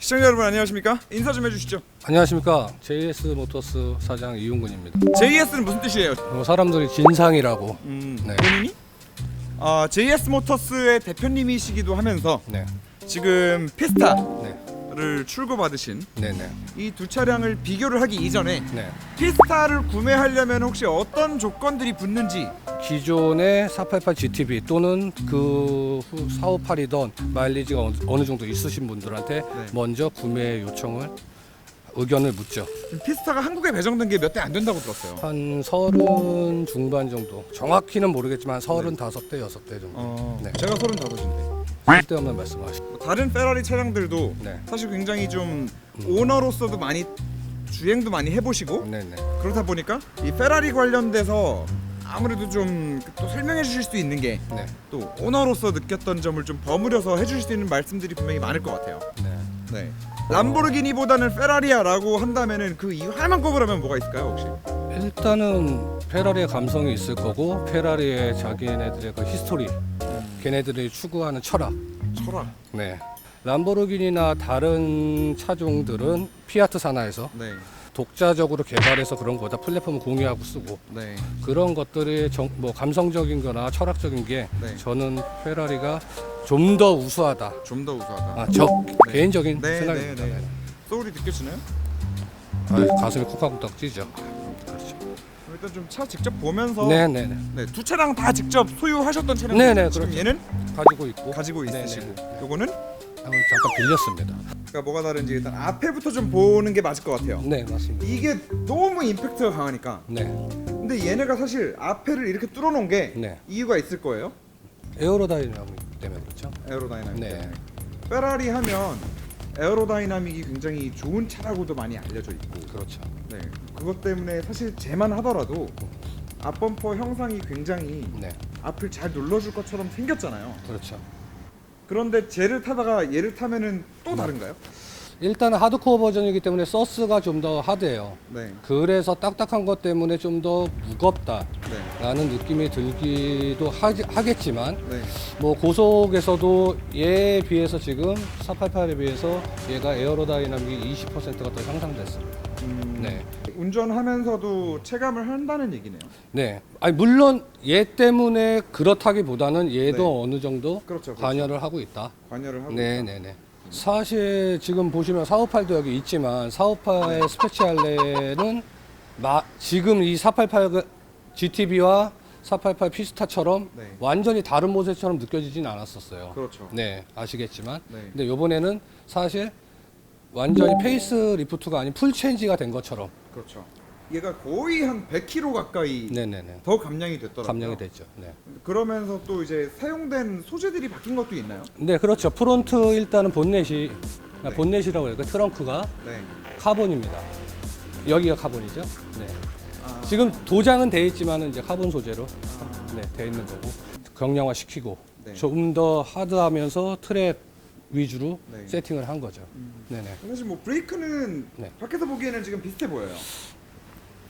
시청자 여러분 안녕하십니까? 인사 좀 해주시죠. 안녕하십니까 JS 모터스 사장 이용근입니다. JS는 무슨 뜻이에요? 뭐 사람들이 진상이라고 음, 네. 본인이? 아, JS 모터스의 대표님이시기도 하면서 네, 지금 피스타 를 네, 출고 받으신 네, 네, 이 두 차량을 비교를 하기 이전에 네. 피스타를 구매하려면 혹시 어떤 조건들이 붙는지 기존의 488 GTB 또는 그 458이던 마일리지가 어느- 어느 정도 있으신 분들한테 네. 먼저 구매 요청을 의견을 묻죠. 지금 피스타가 한국에 배정된 게 몇 대 안 된다고 들었어요. 한 서른 중반 정도. 정확히는 모르겠지만 서른 다섯 대 여섯 대 정도. 어, 네. 제가 35인데 쓸데없는 말씀하시고. 다른 페라리 차량들도 네, 사실 굉장히 좀 오너로서도 많이 주행도 많이 해보시고 네, 네. 그렇다 보니까 이 페라리 관련돼서 아무래도 좀 또 설명해 주실 수 있는 게 네, 또 오너로서 느꼈던 점을 좀 버무려서 해주실 수 있는 말씀들이 분명히 많을 것 같아요. 네. 네. 람보르기니보다는 페라리야라고 한다면은 그 이유 하나만 꼽으라면 뭐가 있을까요 혹시? 일단은 페라리의 감성이 있을 거고 페라리의 자기네들의 그 히스토리, 걔네들이 추구하는 철학. 철학. 네. 람보르기니나 다른 차종들은 피아트 산하에서 네. 독자적으로 개발해서 그런 거다 플랫폼을 공유하고 쓰고 네. 그런 것들이 정, 뭐 감성적인 거나 철학적인 게 네. 저는 페라리가 좀 더 우수하다. 좀 더 우수하다. 아, 저 네. 개인적인 네, 생각입니다. 네, 네. 소울이 느껴지나요? 아, 가슴이 쿡하국딱 찌죠. 그렇죠. 일단 좀 차 직접 보면서 네, 네, 네. 네, 두 차량 다 직접 소유하셨던 차량 네, 네, 지금 그렇죠. 얘는 가지고 있고 가지고 네, 있으시고 네. 요거는 아, 잠깐 빌렸습니다. 그러니까 뭐가 다른지 일단 앞에부터 좀 보는 게 맞을 것 같아요. 네, 맞습니다. 이게 너무 임팩트가 강하니까 네, 근데 얘네가 사실 앞에를 이렇게 뚫어놓은 게 네. 이유가 있을 거예요. 에어로다이나믹 때문에 그렇죠. 에어로다이나믹 네. 때문에. 페라리 하면 에어로다이나믹이 굉장히 좋은 차라고도 많이 알려져 있고 그렇죠. 네. 그것 때문에 사실 제만 하더라도 앞범퍼 형상이 굉장히 네, 앞을 잘 눌러줄 것처럼 생겼잖아요. 그렇죠. 그런데 쟤를 타다가 얘를 타면은 또 다른가요? 일단은 하드코어 버전이기 때문에 서스가 좀 더 하드해요. 네. 그래서 딱딱한 것 때문에 좀 더 무겁다라는 네. 느낌이 들기도 하지, 하겠지만 네. 뭐 고속에서도 얘에 비해서 지금 488에 비해서 얘가 에어로다이나믹이 20%가 더 향상됐습니다. 음, 네. 운전하면서도 체감을 한다는 얘기네요. 네. 아니 물론 얘 때문에 그렇다기보다는 얘도 네. 어느 정도 그렇죠. 그렇죠. 관여를 하고 있다. 관여를 하고 네, 있다. 네, 네. 사실 지금 보시면 458도 여기 있지만 458의 스페ци알레는 마, 지금 이 488 GTB와 488 피스타처럼 네. 완전히 다른 모델처럼 느껴지진 않았었어요. 그렇죠. 네, 아시겠지만. 네. 근데 이번에는 사실 완전히 페이스 리프트가 아닌 풀 체인지가 된 것처럼. 그렇죠. 얘가 거의 한 100km 가까이 네, 네, 네. 더 감량이 됐더라고요. 감량이 됐죠. 네. 그러면서 또 이제 사용된 소재들이 바뀐 것도 있나요? 네, 그렇죠. 프론트 일단은 본넷이 네. 본넷이라고 해요. 그 트렁크가 네. 카본입니다. 여기가 카본이죠. 네. 아, 지금 도장은 돼 있지만은 이제 카본 소재로 네, 돼 있는 거고 경량화 시키고 네. 좀더 하드하면서 트랙 위주로 네. 음. 세팅을 한 거죠. 네네. 사실 뭐 브레이크는 네. 밖에서 보기에는 지금 비슷해 보여요.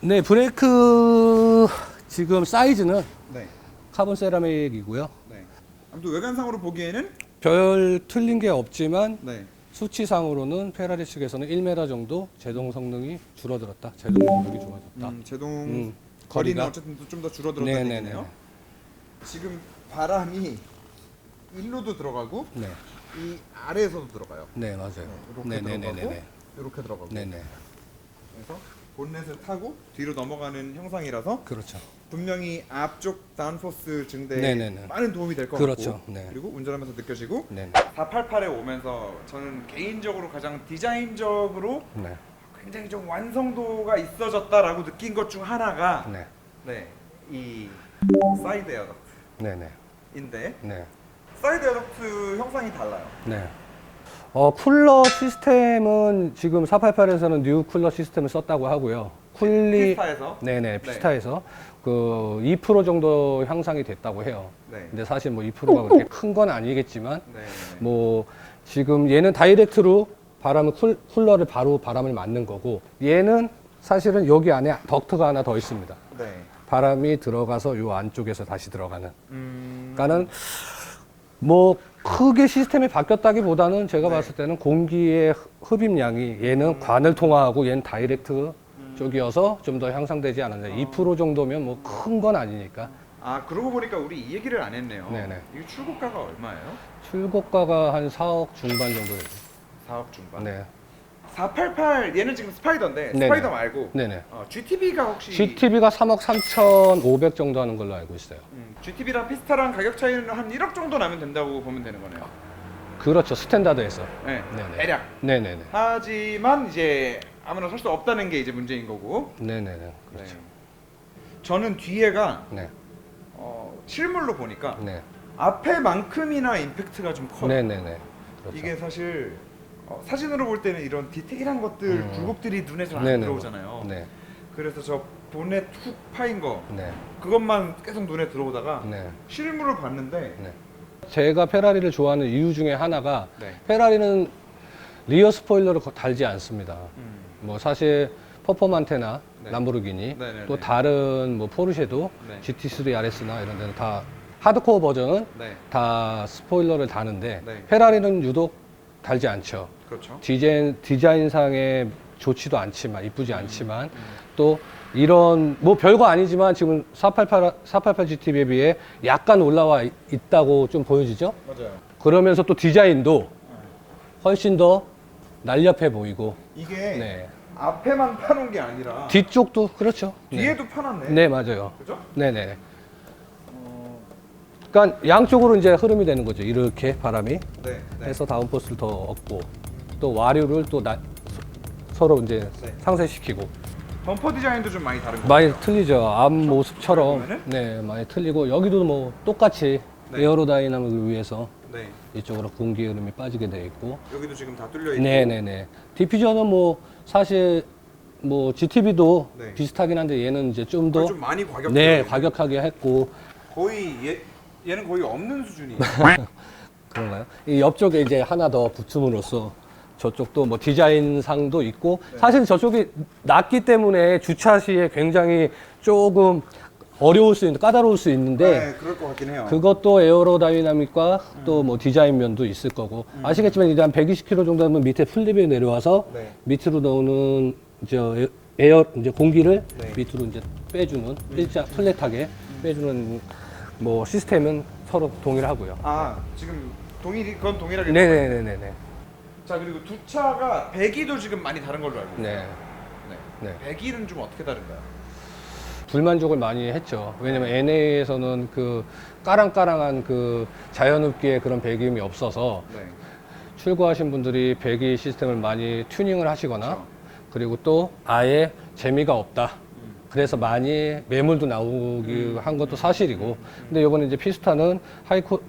네 브레이크 지금 사이즈는 네. 카본 세라믹이고요. 네. 아무튼 외관상으로 보기에는 별 틀린 게 없지만 네. 수치상으로는 페라리 측에서는 1m 정도 제동 성능이 줄어들었다. 제동 성능이 좋아졌다. 음, 제동 음, 거리는 거리가 어쨌든 좀 더 줄어들었다는 네네네. 얘기네요. 지금 바람이 일로도 들어가고 네, 이 아래에서도 들어가요. 네 맞아요. 이렇게 네네네네. 들어가고 이렇게 들어가고. 네네. 그래서 본넷을 타고 뒤로 넘어가는 형상이라서 그렇죠. 분명히 앞쪽 다운포스 증대에 네네네. 많은 도움이 될 것 그렇죠. 같고 네. 그리고 운전하면서 느껴지고 네네. 488에 오면서 저는 개인적으로 가장 디자인적으로 네. 굉장히 좀 완성도가 있어졌다라고 느낀 것 중 하나가 네. 네, 이 사이드 에어덕트인데 네 네. 네. 사이드 에어덕트 형상이 달라요. 네. 어, 쿨러 시스템은 지금 488에서는 뉴 쿨러 시스템을 썼다고 하고요. 쿨리 피스타에서 네네 피스타에서 그 2% 정도 향상이 됐다고 해요. 네. 근데 사실 뭐 2%가 그렇게 큰 건 아니겠지만 네. 뭐 지금 얘는 다이렉트로 바람을 쿨, 쿨러를 바로 바람을 맞는 거고 얘는 사실은 여기 안에 덕트가 하나 더 있습니다. 네. 바람이 들어가서 요 안쪽에서 다시 들어가는. 음. 그러니까는 뭐 크게 시스템이 바뀌었다기보다는 제가 네. 봤을 때는 공기의 흡- 흡입량이 얘는 관을 통화하고 얘는 다이렉트 쪽이어서 좀 더 향상되지 않았나. 어. 2% 정도면 뭐 큰 건 아니니까. 아 그러고 보니까 우리 이 얘기를 안 했네요. 네네. 이게 출고가가 얼마예요? 출고가가 한 4억 중반 정도 되죠. 4억 중반. 네. 488 얘는 지금 스파이더인데 네네. 스파이더 말고 네네. 어, GTB가 혹시 GTB가 3억 3,500 정도 하는 걸로 알고 있어요. 음, GTB랑 피스타랑 가격 차이는 한 1억 정도 나면 된다고 보면 되는 거네요. 그렇죠. 스탠다드에서. 네. 네네. 대략. 네네네. 하지만 이제 아무나 살 수 없다는 게 이제 문제인 거고. 네네네. 그렇죠. 네. 저는 뒤에가 네. 어, 실물로 보니까 네. 앞에만큼이나 임팩트가 좀 커요. 네네네. 그렇죠. 이게 사실 어, 사진으로 볼 때는 이런 디테일한 것들 음. 굴곡들이 눈에 잘 안 네네. 들어오잖아요. 네. 그래서 저 보넷 훅 파인 거 네. 그것만 계속 눈에 들어오다가 네. 실물을 봤는데 네. 제가 페라리를 좋아하는 이유 중에 하나가 네. 페라리는 리어 스포일러를 거- 달지 않습니다. 음, 뭐 사실 퍼포만테나 네. 람보르기니 네네네. 또 다른 뭐 포르쉐도 네. GT3 RS나 이런 데는 다 하드코어 버전은 네. 다 스포일러를 다는데 네. 페라리는 유독 달지 않죠. 그렇죠. 디자인 디자인상에 좋지도 않지만 이쁘지 않지만 음. 또 이런 뭐 별거 아니지만 지금 488 488 GTB에 비해 약간 올라와 있- 있다고 좀 보여지죠. 맞아요. 그러면서 또 디자인도 훨씬 더 날렵해 보이고 이게 네. 앞에만 파놓은 게 아니라 뒤쪽도 그렇죠. 네. 뒤에도 파놨네. 네, 맞아요. 그죠? 네네. 어, 그러니까 양쪽으로 이제 흐름이 되는 거죠. 이렇게 바람이 네. 네. 해서 다운포스를 더 얻고 또 와류를 또 나- 서- 서로 이제 네. 상쇄시키고 범퍼 디자인도 좀 많이 다른 거. 많이 틀리죠. 앞 모습처럼 그러면은? 네 많이 틀리고 여기도 뭐 똑같이 네. 에어로다이나믹을 위해서 네. 이쪽으로 공기 흐름이 빠지게 돼 있고 여기도 지금 다 뚫려 있고. 네네네 디퓨저는 뭐 사실 뭐 GTB도 네. 비슷하긴 한데 얘는 이제 좀 아, 더좀 많이 과격. 네, 과격하게 했고 거의 얘 얘는 거의 없는 수준이에요. 그런가요? 이 옆쪽에 이제 하나 더 붙음으로써 저쪽도 뭐 디자인상도 있고 네. 사실 저쪽이 낮기 때문에 주차 시에 굉장히 조금 어려울 수 있는 까다로울 수 있는데 네, 그럴 것 같긴 해요. 그것도 에어로다이나믹과 또 뭐 디자인 면도 있을 거고 아시겠지만 이제 한 120km 정도 하면 밑에 플립에 내려와서 네. 밑으로 나오는 이제 에어 이제 공기를 네. 밑으로 이제 빼주는 일자 플랫하게 빼주는 뭐 시스템은 서로 동일하고요. 아 지금 동일 그건 동일하게. 네네네네네. 자 그리고 두 차가 배기도 지금 많이 다른 걸로 알고 있어요. 네. 네. 네. 배기는 좀 어떻게 다른가요? 불만족을 많이 했죠. 왜냐면 NA에서는 그 까랑까랑한 그 자연흡기의 그런 배기음이 없어서 네. 출고하신 분들이 배기 시스템을 많이 튜닝을 하시거나 그렇죠. 그리고 또 아예 재미가 없다. 그래서 많이 매물도 나오기 한 것도 사실이고 근데 이번에 이제 피스타는 하이코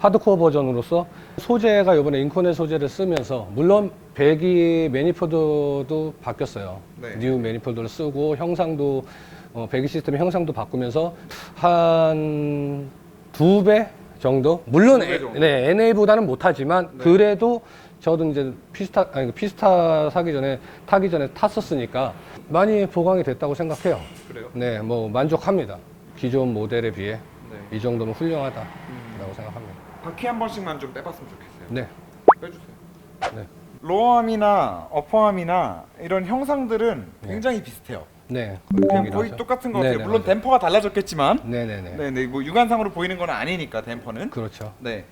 하드코어 버전으로서 소재가 이번에 인코넷 소재를 쓰면서 물론 배기 매니폴더도 바뀌었어요. 네. 뉴 매니폴더를 쓰고 형상도 어, 배기 시스템 형상도 바꾸면서 한 두 배 정도 물론 두배 에- 정도. 네, NA보다는 못하지만 네. 그래도 저도 이제 피스타 아니 피스타 사기 전에 타기 전에 탔었으니까 많이 보강이 됐다고 생각해요. 그래요? 네, 뭐 만족합니다. 기존 모델에 비해 네. 이 정도면 훌륭하다라고 음. 생각합니다. 바퀴 한 번씩만 좀 빼봤으면 좋겠어요. 네, 빼주세요. 네, 로어암이나 어퍼암이나 이런 형상들은 네. 굉장히 비슷해요. 네. 그냥 거의 똑같은 것 같아요. 네네, 물론 맞아요. 댐퍼가 달라졌겠지만, 네, 네, 네. 네, 네, 뭐 육안상으로 보이는 건 아니니까 댐퍼는. 그렇죠. 네.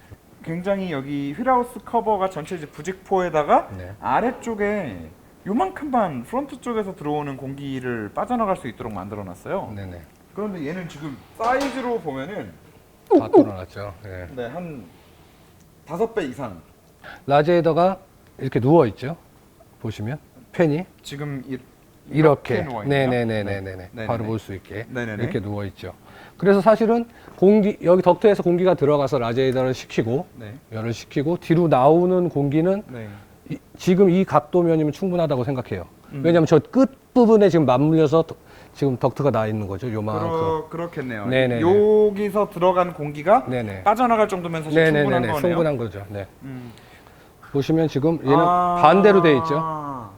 굉장히 여기 휠하우스 커버가 전체 이제 부직포에다가 네. 아래쪽에 요만큼만 프론트 쪽에서 들어오는 공기를 빠져나갈 수 있도록 만들어 놨어요. 네, 네. 그런데 얘는 지금 사이즈로 보면은 다 뚫어놨죠. 네. 네, 한 다섯 배 이상. 라제이더가 이렇게 누워 있죠. 보시면 팬이 지금 이, 이렇게 누워 있네요. 네네네네네 네. 바로 네네네. 볼수 있게 네네네. 이렇게 누워 있죠. 그래서 사실은 공기 여기 덕트에서 공기가 들어가서 라제이더를 식히고 네. 열을 식히고 뒤로 나오는 공기는 네. 이- 지금 이 각도면이면 충분하다고 생각해요. 음. 왜냐하면 저 끝 부분에 지금 맞물려서 덕- 지금 덕트가 나 있는 거죠. 요만큼. 그러, 그렇겠네요. 네네네. 여기서 들어간 공기가 네네. 빠져나갈 정도면 사실 충분한 네네네네. 거네요. 충분한 거죠. 네. 음. 보시면 지금 얘는 아. 반대로 돼 있죠.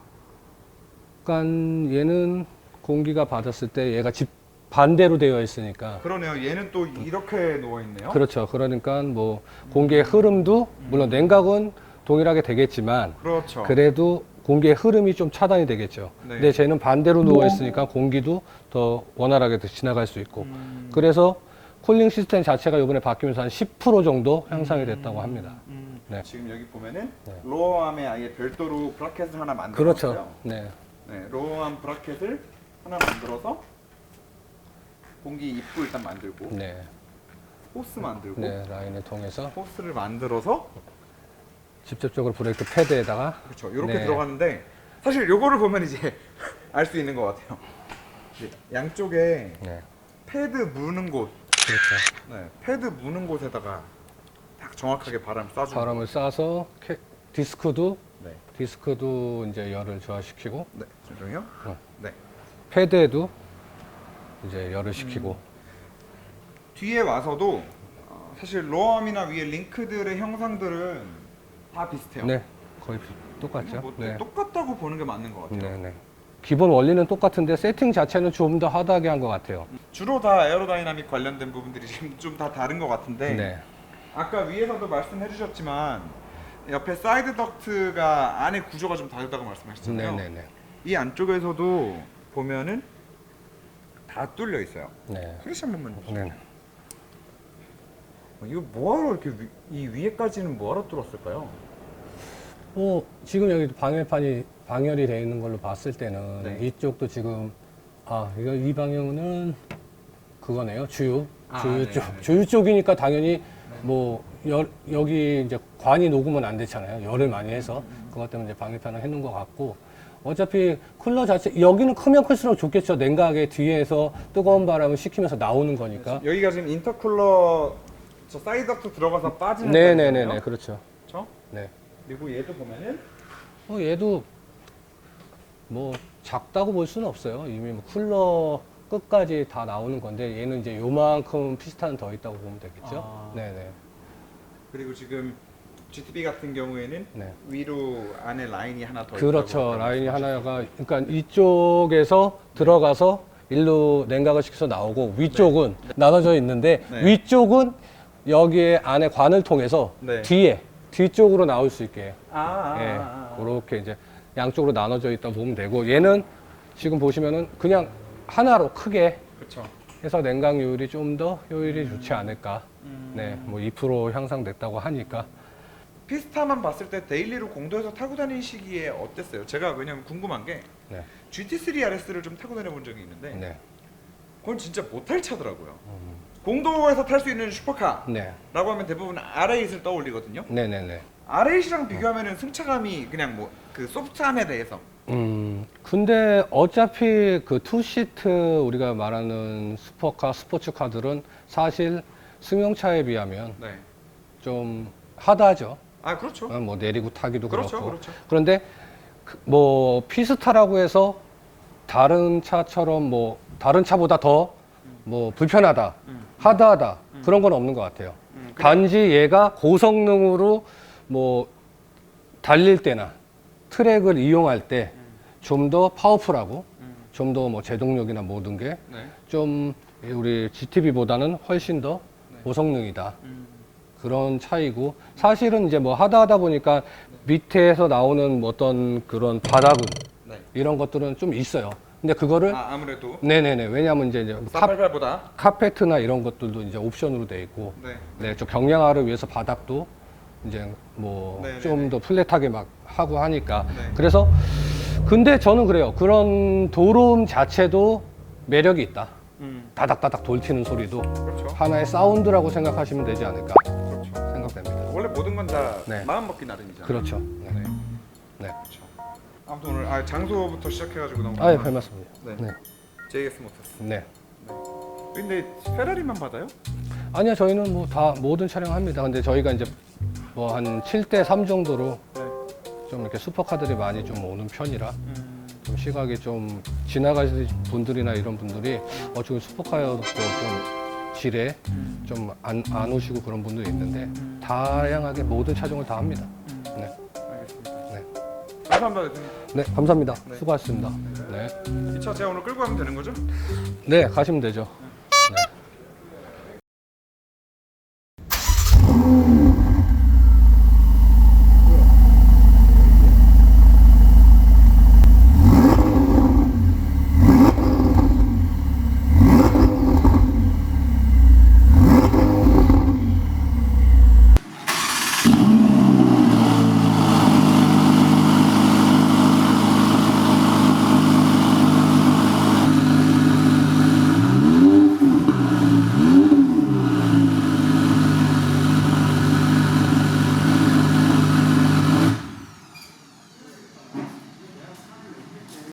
그러니까 얘는 공기가 받았을 때 얘가 집 반대로 되어 있으니까 그러네요. 얘는 또 이렇게 누워 있네요. 그렇죠. 그러니까 뭐 공기의 흐름도 물론 냉각은 동일하게 되겠지만 그렇죠. 그래도 공기의 흐름이 좀 차단이 되겠죠. 네. 근데 쟤는 반대로 누워 있으니까 공기도 더 원활하게 지나갈 수 있고. 음. 그래서 쿨링 시스템 자체가 이번에 바뀌면서 한 10% 정도 향상이 됐다고 합니다. 음, 네. 지금 여기 보면은 네. 로어암에 아예 별도로 브라켓을 하나 만들었어요. 그렇죠. 네. 네, 로어암 브라켓을 하나 만들어서 공기 입구 일단 만들고 네. 호스 만들고 네. 라인을 통해서 호스를 만들어서 직접적으로 브레이크 패드에다가 그렇죠. 이렇게 네. 들어가는데 사실 요거를 보면 이제 알 수 있는 것 같아요. 이제 양쪽에 네. 패드 무는 곳, 그렇죠. 네, 패드 무는 곳에다가 딱 정확하게 바람 쏴주는 바람을 쏴서 캐- 디스크도 네, 디스크도 이제 열을 저하시키고 네, 잠시만요. 어. 네, 패드에도 이제 열을 식히고 뒤에 와서도 어, 사실 로어암이나 위에 링크들의 형상들은 다 비슷해요. 네. 거의 똑같죠. 뭐 네. 똑같다고 보는 게 맞는 것 같아요. 네, 네. 기본 원리는 똑같은데 세팅 자체는 좀 더 하드하게 한 것 같아요. 주로 다 에어로다이나믹 관련된 부분들이 좀다 다른 것 같은데 네. 아까 위에서도 말씀해 주셨지만 옆에 사이드 덕트가 안에 구조가 좀 다르다고 말씀하셨잖아요. 네, 네, 네. 이 안쪽에서도 보면은 다 뚫려 있어요. 네. 크리시 한 번만. 네. 네. 어, 이거 뭐하러 이렇게 위, 이 위에까지는 뭐하러 뚫었을까요? 뭐 지금 여기 방열판이 방열이 되어 있는 걸로 봤을 때는 네. 이쪽도 지금 아 이거 이 방향은 그거네요. 주유. 아, 주유 네, 쪽. 네. 주유 쪽이니까 당연히 뭐 열, 여기 이제 관이 녹으면 안 되잖아요. 열을 많이 해서. 그것 때문에 이제 방열판을 해놓은 것 같고. 어차피 쿨러 자체 여기는 크면 클수록 좋겠죠. 냉각에 뒤에서 뜨거운 바람을 식히면서 나오는 거니까. 여기가 지금 인터쿨러 저 사이드 덕트 들어가서 빠지는 네네네네 거거든요. 그렇죠 그렇죠? 네. 그리고 얘도 보면은 어, 얘도 뭐 작다고 볼 수는 없어요. 이미 뭐 쿨러 끝까지 다 나오는 건데 얘는 이제 요만큼 피스탄 더 있다고 보면 되겠죠. 아. 네네. 그리고 지금 GTB 같은 경우에는 네. 위로 안에 라인이 하나 더 그렇죠. 있다고 라인이. 하나가 그러니까 이쪽에서 들어가서 일로 냉각을 시켜서 나오고 위쪽은 나눠져 있는데 네. 위쪽은 여기에 안에 관을 통해서 네. 뒤에 뒤쪽으로 나올 수 있게 아, 아, 예, 아, 아. 그렇게 이제 양쪽으로 나눠져 있다 보면 되고 얘는 지금 보시면은 그냥 하나로 크게 그렇죠. 해서 냉각률이 좀 더 효율이 좋지 않을까. 음. 네, 뭐 2% 향상됐다고 하니까. 피스타만 봤을 때 데일리로 공도에서 타고 다니시기에 어땠어요? 제가 왜냐면 궁금한 게 네, GT3 RS를 좀 타고 다녀본 적이 있는데 네, 그건 진짜 못할 차더라고요. 음. 공도에서 탈 수 있는 슈퍼카라고 네, 하면 대부분 R8을 떠올리거든요. 네, 네, 네. R8이랑 비교하면은 승차감이 그냥 뭐 그 소프트함에 대해서 음, 근데 어차피 그 투시트 우리가 말하는 슈퍼카, 스포츠카들은 사실 승용차에 비하면 네. 좀 하다죠. 아 그렇죠. 어, 뭐 내리고 타기도 그렇죠, 그렇고. 그렇죠. 그런데 그- 뭐 피스타라고 해서 다른 차처럼 뭐 다른 차보다 더 뭐 불편하다, 음. 하드하다 그런 건 없는 것 같아요. 음, 단지 얘가 고성능으로 뭐 달릴 때나 트랙을 이용할 때 좀 더 파워풀하고 음. 좀더 뭐 제동력이나 모든 네. 게 좀 우리 GTB보다는 훨씬 더 네. 고성능이다. 음. 그런 차이고 사실은 이제 뭐 하다 하다 보니까 밑에서 나오는 뭐 어떤 그런 바닥은 네. 이런 것들은 좀 있어요. 근데 그거를 아 아무래도 네네네 왜냐하면 이제 이제 카, 488보다 카페트나 이런 것들도 이제 옵션으로 돼 있고 네. 네, 저 경량화를 위해서 바닥도 이제 뭐 네네네. 좀더 플랫하게 막 하고 하니까 네. 그래서 근데 저는 그래요. 그런 도로음 자체도 매력이 있다. 음. 다닥다닥 돌튀는 소리도 그렇죠. 하나의 사운드라고 생각하시면 되지 않을까 그렇죠. 생각됩니다. 원래 모든 건 다 네. 마음 먹기 나름이잖아요. 그렇죠. 네. 네. 네. 그렇죠. 아무튼 오늘 아, 장소부터 시작해가지고 너무 아, 예, 고마워요. 별 말씀입니다. 네. 네. JS 모터스. 네. 근데 페라리만 받아요? 아니요, 저희는 뭐 다 모든 촬영 합니다. 근데 저희가 이제 뭐 한 7대 3 정도로 네. 좀 이렇게 슈퍼카들이 많이 좀 오는 편이라 음. 좀 시각이 좀 지나가시는 분들이나 이런 분들이 어, 지금 슈퍼카여도 좀 지뢰 좀안 안 오시고 그런 분들이 있는데 다양하게 모든 차종을 다 합니다. 네. 알겠습니다. 네. 감사합니다 대표님. 네, 감사합니다. 네. 수고하셨습니다. 네. 이 차 제가 오늘 끌고 가면 되는 거죠? 네, 가시면 되죠.